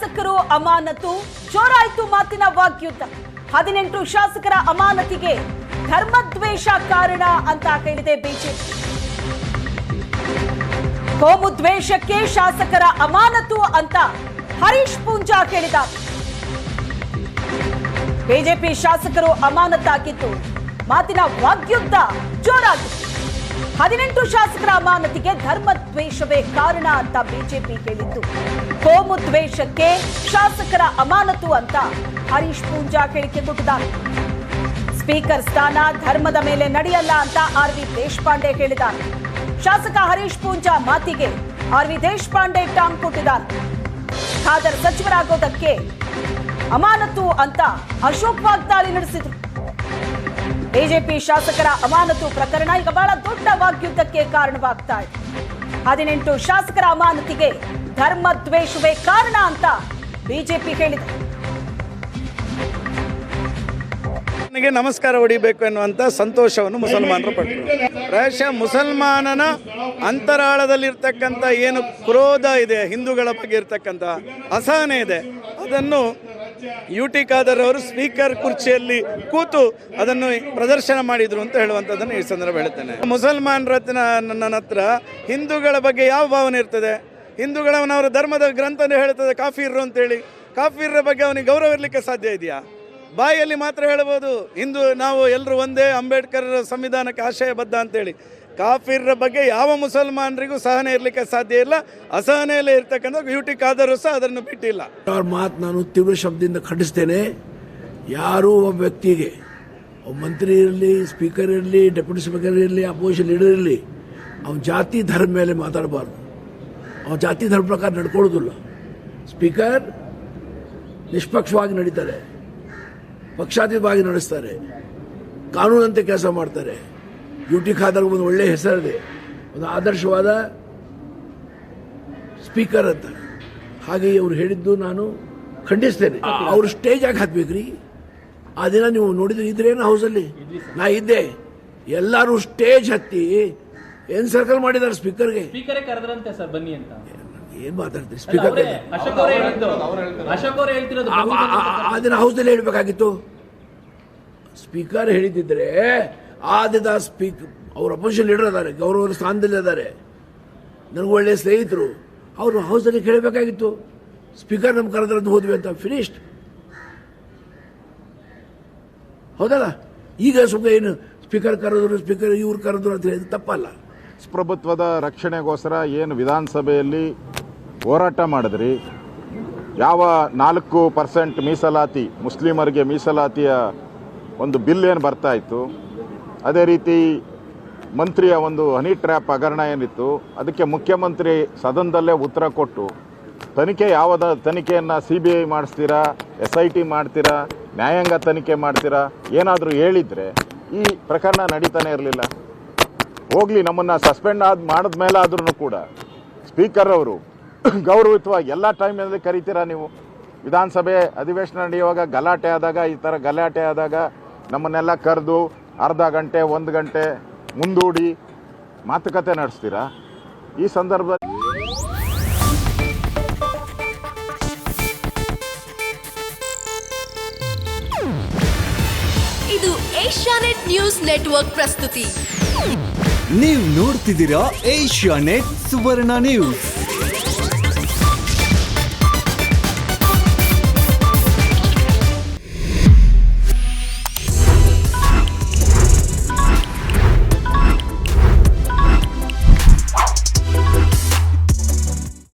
ಶಾಸಕರು ಅಮಾನತು, ಜೋರಾಯ್ತು ಮಾತಿನ ವಾಗ್ಯುದ್ಧ ಹದಿನೆಂಟು ಶಾಸಕರ ಅಮಾನತಿಗೆ ಧರ್ಮದ್ವೇಷ ಕಾರಣ ಅಂತ ಹೇಳಿದೆ ಬಿಜೆಪಿ. ಕೋಮು ದ್ವೇಷಕ್ಕೆ ಶಾಸಕರ ಅಮಾನತು ಅಂತ ಹರೀಶ್ ಪೂಂಜಾ ಕೇಳಿದ ಬಿಜೆಪಿ ಶಾಸಕರು ಅಮಾನತಾಗಿದ್ದು ಮಾತಿನ ವಾಗ್ಯುದ್ಧ ಜೋರಾಗಿದೆ. ಹದಿನೆಂಟು ಶಾಸಕರ ಅಮಾನತಿಗೆ ಧರ್ಮ ದ್ವೇಷವೇ ಕಾರಣ ಅಂತ ಬಿಜೆಪಿ ಹೇಳಿದ್ದು. ಕೋಮು ದ್ವೇಷಕ್ಕೆ ಶಾಸಕರ ಅಮಾನತು ಅಂತ ಹರೀಶ್ ಪೂಂಜಾ ಹೇಳಿಕೆ ಕೊಟ್ಟಿದ್ದಾರೆ. ಸ್ಪೀಕರ್ ಸ್ಥಾನ ಧರ್ಮದ ಮೇಲೆ ನಡೆಯಲ್ಲ ಅಂತ ಆರ್ ವಿ ದೇಶಪಾಂಡೆ ಹೇಳಿದ್ದಾರೆ. ಶಾಸಕ ಹರೀಶ್ ಪೂಂಜಾ ಮಾತಿಗೆ ಆರ್ ವಿ ದೇಶಪಾಂಡೆ ಟಾಂಗ್ ಕೊಟ್ಟಿದ್ದಾರೆ. ಖಾದರ್ ಸಚಿವರಾಗೋದಕ್ಕೆ ಅಮಾನತು ಅಂತ ಅಶೋಕ್ ವಾಗ್ದಾಳಿ ನಡೆಸಿದ್ರು. ಬಿಜೆಪಿ ಶಾಸಕರ ಅಮಾನತು ಪ್ರಕರಣ ಈಗ ಬಹಳ ದೊಡ್ಡ ವಾಗ್ಯುದ್ಧಕ್ಕೆ ಕಾರಣವಾಗ್ತಾ ಇದೆ. ಹದಿನೆಂಟು ಶಾಸಕರ ಅಮಾನತಿಗೆ ಧರ್ಮ ದ್ವೇಷವೇ ಕಾರಣ ಅಂತ ಬಿಜೆಪಿ ಹೇಳಿದೆ. ನನಗೆ ನಮಸ್ಕಾರ ಹೊಡಿಬೇಕು ಎನ್ನುವಂಥ ಸಂತೋಷವನ್ನು ಮುಸಲ್ಮಾನರು ಪಟ್ಟರು ಪ್ರಾಯಶಃ ಮುಸಲ್ಮಾನನ ಅಂತರಾಳದಲ್ಲಿರ್ತಕ್ಕಂಥ ಏನು ಕ್ರೋಧ ಇದೆ, ಹಿಂದೂಗಳ ಬಗ್ಗೆ ಇರ್ತಕ್ಕಂಥ ಅಸಹನೆ ಇದೆ, ಅದನ್ನು ಯು ಟಿ ಖಾದರ್ ಅವರು ಸ್ಪೀಕರ್ ಕುರ್ಚಿಯಲ್ಲಿ ಕೂತು ಅದನ್ನು ಪ್ರದರ್ಶನ ಮಾಡಿದ್ರು ಅಂತ ಹೇಳುವಂಥದ್ದನ್ನು ಈ ಸಂದರ್ಭ ಹೇಳ್ತೇನೆ ಮುಸಲ್ಮಾನ್ ರತ್ನ ನನ್ನ ಹತ್ರ ಹಿಂದೂಗಳ ಬಗ್ಗೆ ಯಾವ ಭಾವನೆ ಇರ್ತದೆ? ಹಿಂದೂಗಳವನವರ ಧರ್ಮದ ಗ್ರಂಥನೇ ಹೇಳ್ತದೆ ಕಾಫಿರ್ರು ಅಂತೇಳಿ ಕಾಫಿರ್ರ ಬಗ್ಗೆ ಅವನಿಗೆ ಗೌರವ ಇರಲಿಕ್ಕೆ ಸಾಧ್ಯ ಇದೆಯಾ? ಬಾಯಲ್ಲಿ ಮಾತ್ರ ಹೇಳ್ಬೋದು ಹಿಂದೂ ನಾವು ಎಲ್ಲರೂ ಒಂದೇ ಅಂಬೇಡ್ಕರ್ ಸಂವಿಧಾನಕ್ಕೆ ಆಶಯಬದ್ಧ ಅಂತೇಳಿ ಕಾಫಿರ್ರ ಬಗ್ಗೆ ಯಾವ ಮುಸಲ್ಮಾನರಿಗೂ ಸಹನೆ ಇರಲಿಕ್ಕೆ ಸಾಧ್ಯ ಇಲ್ಲ, ಅಸಹನೆಯಲ್ಲೇ ಇರ್ತಕ್ಕಂಥ ಬ್ಯೂಟಿಕ್ ಟಿ ಖಾದರು ಸಹ ಅದನ್ನು ಬಿಟ್ಟಿಲ್ಲ. ಮಾತು ನಾನು ತೀವ್ರ ಶಬ್ದದಿಂದ ಖಂಡಿಸ್ತೇನೆ. ಯಾರೂ ಒಬ್ಬ ವ್ಯಕ್ತಿಗೆ, ಒಬ್ಬ ಮಂತ್ರಿ ಇರಲಿ ಸ್ಪೀಕರ್ ಇರಲಿ ಡೆಪ್ಯೂಟಿ ಸ್ಪೀಕರ್ ಇರಲಿ ಅಪೋಸಿಷನ್ ಲೀಡರ್ ಇರಲಿ, ಅವನ ಜಾತಿ ಧರ್ಮ ಮೇಲೆ ಮಾತಾಡಬಾರ್ದು. ಅವನ ಜಾತಿ ಧರ್ಮ ಪ್ರಕಾರ ನಡ್ಕೊಳ್ಳೋದಿಲ್ಲ. ಸ್ಪೀಕರ್ ನಿಷ್ಪಕ್ಷವಾಗಿ ನಡೀತಾರೆ. ಪಕ್ಷಾತೀತವಾಗಿ ನಡೆಸ್ತಾರೆ. ಕಾನೂನಂತೆ ಕೆಲಸ ಮಾಡ್ತಾರೆ. ಯು ಖಾದರ್ಗೆ ಖಾದರ್ ಒಂದು ಒಳ್ಳೆಯ ಹೆಸರಿದೆ. ಒಂದು ಆದರ್ಶವಾದ ಸ್ಪೀಕರ್ ಅಂತ. ಹಾಗೆ ಅವ್ರು ಹೇಳಿದ್ದು ನಾನು ಖಂಡಿಸ್ತೇನೆ. ಅವರು ಸ್ಟೇಜ್ ಆಗಿ ಹಾಕ್ಬೇಕ್ರಿ. ಆ ದಿನ ನೀವು ನೋಡಿದ್ರೆ ಇದ್ರೇನು ಹೌಸಲ್ಲಿ ನಾ ಇದ್ದೆ. ಎಲ್ಲರೂ ಸ್ಟೇಜ್ ಹತ್ತಿ ಏನ್ ಸರ್ಕಲ್ ಮಾಡಿದ್ದಾರೆ ಸ್ಪೀಕರ್ಗೆ ಸ್ಪೀಕರೇ ಕರೆದ್ರಂತೆ ಸರ್ ಬನ್ನಿ ಅಂತ. ಏನ್ ಮಾತಾಡ್ತೀರಿ? ಸ್ಪೀಕರ್ ಅವ್ರೇ ಅಶೋಕ್ ಅವರೇ ಹೇಳಿದ್ದು. ಅಶೋಕ್ ಅವರೇ ಹೇಳ್ತಿರೋದು ಆ- ದಿನ ಹೌಸಲ್ಲಿ ಹೇಳ್ಬೇಕಾಗಿತ್ತು. ಸ್ಪೀಕರ್ ಹೇಳಿದ್ದಿದ್ರೆ ಆ ದಿನ ಸ್ಪೀಕ್ ಅವರು ಅಪೋಸಿಷನ್ ಲೀಡರ್ ಇದ್ದಾರೆ ಗೌರವ ಸ್ಥಾನದಲ್ಲಿ ಇದ್ದಾರೆ. ನನಗೆ ಒಳ್ಳೆಯ ಸ್ನೇಹಿತರು. ಅವರು ಹೌಸಲ್ಲಿ ಕೇಳಬೇಕಾಗಿತ್ತು. ಸ್ಪೀಕರ್ ನಮ್ಮ ಕರೆದ್ರದ್ದು ಹೋದ್ವಿ ಅಂತ ಫಿನಿಶ್ಡ್ ಹೌದಲ್ಲ? ಈಗ ಸುಖ ಏನು ಸ್ಪೀಕರ್ ಕರೆದ್ರು ಸ್ಪೀಕರ್ ಇವ್ರು ಕರೆದ್ರು ಅಂತ ಹೇಳಿದ್ರೆ ತಪ್ಪಲ್ಲ. ಪ್ರಭುತ್ವದ ರಕ್ಷಣೆಗೋಸ್ಕರ ಏನು ವಿಧಾನಸಭೆಯಲ್ಲಿ ಹೋರಾಟ ಮಾಡಿದ್ರಿ? ಯಾವ ನಾಲ್ಕು ಪರ್ಸೆಂಟ್ ಮೀಸಲಾತಿ, ಮುಸ್ಲಿಮರಿಗೆ ಮೀಸಲಾತಿಯ ಒಂದು ಬಿಲ್ ಏನು ಬರ್ತಾ ಇತ್ತು? ಅದೇ ರೀತಿ ಮಂತ್ರಿಯ ಒಂದು ಹನಿ ಟ್ರ್ಯಾಪ್ ಹಗರಣ ಏನಿತ್ತು, ಅದಕ್ಕೆ ಮುಖ್ಯಮಂತ್ರಿ ಸದನದಲ್ಲೇ ಉತ್ತರ ಕೊಟ್ಟು, ತನಿಖೆ ಯಾವದ ತನಿಖೆಯನ್ನು ಸಿ ಬಿ ಐ ಮಾಡಿಸ್ತೀರಾ ಎಸ್ ಐ ಟಿ ಮಾಡ್ತೀರಾ, ನ್ಯಾಯಾಂಗ ತನಿಖೆ ಮಾಡ್ತೀರಾ, ಏನಾದರೂ ಹೇಳಿದರೆ ಈ ಪ್ರಕರಣ ನಡೀತಾನೆ ಇರಲಿಲ್ಲ. ಹೋಗ್ಲಿ, ನಮ್ಮನ್ನು ಸಸ್ಪೆಂಡ್ ಆದ ಮಾಡಿದ ಮೇಲೆ ಆದ್ರೂ ಕೂಡ ಸ್ಪೀಕರ್ ಅವರು ಗೌರವಿತವಾಗಿ ಎಲ್ಲ ಟೈಮಲ್ಲಿ ಕರಿತೀರಾ ನೀವು? ವಿಧಾನಸಭೆ ಅಧಿವೇಶನ ನಡೆಯುವಾಗ ಗಲಾಟೆ ಆದಾಗ, ಈ ಥರ ಗಲಾಟೆ ಆದಾಗ ನಮ್ಮನ್ನೆಲ್ಲ ಕರೆದು ಅರ್ಧ ಗಂಟೆ ಒಂದು ಗಂಟೆ ಮುಂದೂಡಿ ಮಾತುಕತೆ ನಡೆಸ್ತೀರಾ? ಈ ಸಂದರ್ಭದಲ್ಲಿ ಇದು ಏಷ್ಯಾನೆಟ್ ನ್ಯೂಸ್ ನೆಟ್ವರ್ಕ್ ಪ್ರಸ್ತುತಿ. ನೀವು ನೋಡ್ತಿದ್ದೀರಾ ಏಷ್ಯಾನೆಟ್ ಸುವರ್ಣ ನ್ಯೂಸ್.